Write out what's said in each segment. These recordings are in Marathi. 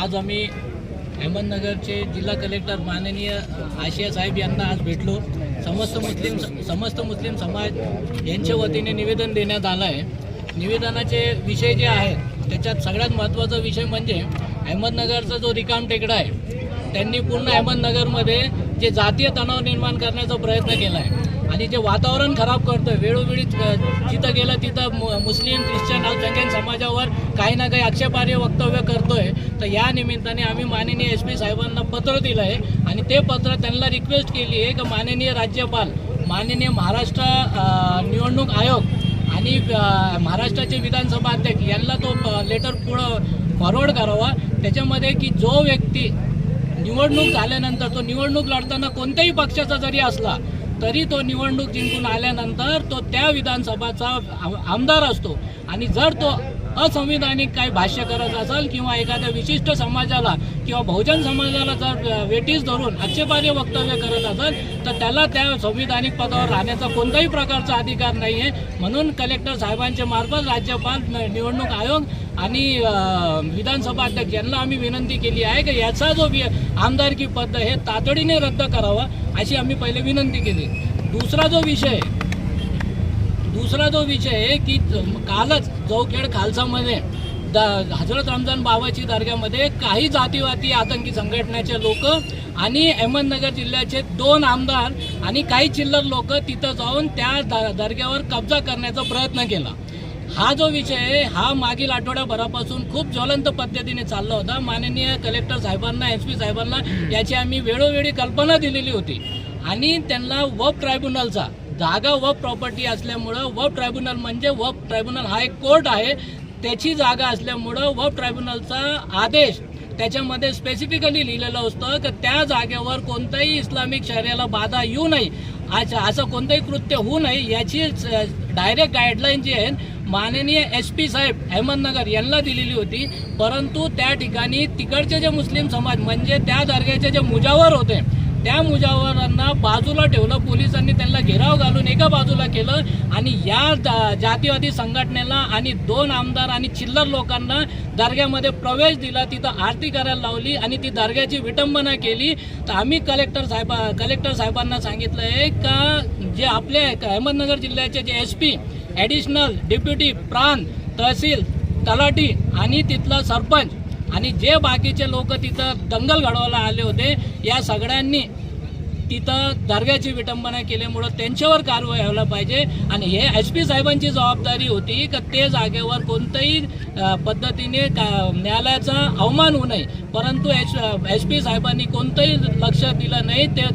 आज आम्ही अहमदनगरचे जिल्हा कलेक्टर माननीय आशिया साहेब यांना आज भेटलो. समस्त मुस्लिम समस्त मुस्लिम समाज यांच्या वतीने निवेदन देण्यात आलं आहे निवेदनाचे विषय जे आहेत त्याच्यात सगळ्यात महत्त्वाचा विषय म्हणजे अहमदनगरचा जो रिकाम टेकडा आहे त्यांनी पूर्ण अहमदनगरमध्ये जे जातीय तणाव निर्माण करण्याचा प्रयत्न केला आहे आणि जे वातावरण खराब करतोय. वेळोवेळी जिथं गेलं तिथं मु- मुस्लिम ख्रिश्चन अल्पसंख्याक समाजावर काही ना काही आक्षेपार्ह वक्तव्य करतोय. तर या निमित्ताने आम्ही माननीय एस पी साहेबांना पत्र दिलं आहे आणि ते पत्र त्यांना रिक्वेस्ट केली आहे की माननीय राज्यपाल माननीय महाराष्ट्र निवडणूक आयोग आणि महाराष्ट्राचे विधानसभा अध्यक्ष यांना तो लेटर पुढं फॉरवर्ड करावा. त्याच्यामध्ये की जो व्यक्ती निवडणूक झाल्यानंतर तो निवडणूक लढताना कोणत्याही पक्षाचा जरी असला तरी तो निवडणूक जिंकून आल्यानंतर तो त्या विधानसभाचा आमदार असतो. आणि जर तो असंविधानिक काही भाष्य करत असेल किंवा एखाद्या विशिष्ट समाजाला किंवा बहुजन समाजाला जर वेटीस धरून आक्षेपार्ह वक्तव्य करत असेल तर त्याला त्या संविधानिक पदावर राहण्याचा कोणताही प्रकारचा अधिकार नाही आहे म्हणून कलेक्टर साहेबांच्या मार्फत राज्यपाल निवडणूक आयोग आणि विधानसभा अध्यक्ष यांना आम्ही विनंती केली आहे की याचा जो आमदारकी पद हे तातडीने रद्द करावा अशी आम्ही पहिले विनंती केली. दुसरा जो विषय आहे, दुसरा जो विषय आहे की कालच जवखेड खालसामध्ये द हजरत रमजान बाबाची दर्ग्यामध्ये काही जातीवादी आतंकी संघटनेचे लोक आणि अहमदनगर जिल्ह्याचे दोन आमदार आणि काही चिल्लर लोक तिथं जाऊन त्या द- दर्ग्यावर कब्जा करण्याचा प्रयत्न केला. हा जो विषय आहे हा मागील आठवड्याभरापासून खूप ज्वलंत पद्धतीने चालला होता. माननीय कलेक्टर साहेबांना एस पी साहेबांना याची आम्ही वेळोवेळी कल्पना दिलेली होती. आणि त्यांना वप ट्रायब्युनलचा जागा व प्रॉपर्टी असल्यामुळं वप ट्रायब्युनल म्हणजे वप ट्रायब्युनल हा एक कोर्ट आहे. त्याची जागा असल्यामुळं वप ट्रायब्युनलचा आदेश त्याच्यामध्ये स्पेसिफिकली लिहिलेलं असतं की त्या जागेवर कोणत्याही इस्लामिक शर्याला बाधा येऊ नये. आज असं कोणतंही कृत्य होऊ नये याची डायरेक्ट गाईडलाईन जी आहे माननीय एस पी साहेब अहमदनगर यांना दिलेली होती. परंतु त्या ठिकाणी तिकडचे जे मुस्लिम समाज म्हणजे त्या दर्ग्याचे जे मुजावर होते त्या मुजावरांना बाजूला ठेवलं पोलिसांनी त्यांना घेराव घालून एका बाजूला केलं आणि या जा- जातीवादी संघटनेला आणि दोन आमदार आणि चिल्लर लोकांना दर्ग्यामध्ये प्रवेश दिला तिथं आरती करायला लावली आणि ती दर्ग्याची विटंबना केली. तर आम्ही कलेक्टर साहेबा कलेक्टर साहेबांना सांगितलं आहे का जे आपले अहमदनगर जिल्ह्याचे जे एस पी ॲडिशनल डेप्युटी प्रांत तहसील तलाठी आणि तिथला सरपंच आणि जे बाकीचे लोक तिथं दंगल घडवायला आले होते या सगळ्यांनी तिथं दर्ग्याची विटंबना केल्यामुळं त्यांच्यावर कारवाई व्हायला पाहिजे. आणि हे एस पी साहेबांची जबाबदारी होती का ते जागेवर कोणत्याही पद्धतीने का न्यायालयाचा अवमान होऊ नये. परंतु एच एस पी साहेबांनी कोणतंही लक्ष दिलं नाही ते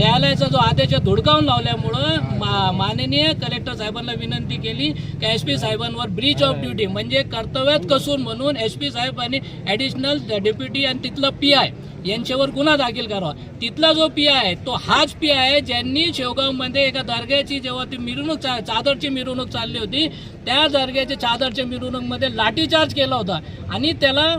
न्यायालयाचा जो आदेश धुडकावून लावल्यामुळं मा माननीय कलेक्टर साहेबांना विनंती केली की एस पी साहेबांवर ब्रीच ऑफ ड्युटी म्हणजे कर्तव्यात कसून म्हणून एस पी साहेबांनी ॲडिशनल डेप्युटी आणि तिथलं पी आय यांच्यावर गुन्हा दाखल करावा. तिथला जो पी आहे तो हाच पी आहे ज्यांनी शेवगावमध्ये एका दर्ग्याची जेव्हा ती मिरवणूक चा चादरची मिरवणूक चालली होती त्या दर्ग्याच्या चादरच्या मिरवणूकमध्ये लाठीचार्ज केला होता. आणि त्याला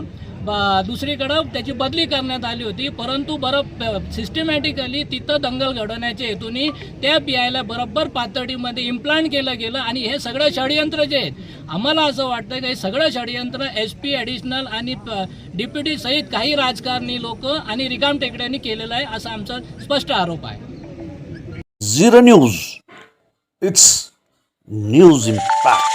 दुसरीकडं त्याची बदली करण्यात आली होती. परंतु बरं सिस्टमॅटिकली तिथं दंगल घडवण्याच्या हेतूने त्या पी बरोबर पातळीमध्ये इम्प्लांट केलं गेलं आणि हे सगळं षडयंत्र जे आहेत आम्हाला असं वाटतं की हे सगळं षडयंत्र एस पी ॲडिशनल आणि डिप्युटी सहित काही राजकारणी लोक आणि रिकाम टेकड्यांनी केलेलं आहे असा आमचा स्पष्ट आरोप आहे. Zero news it's news impact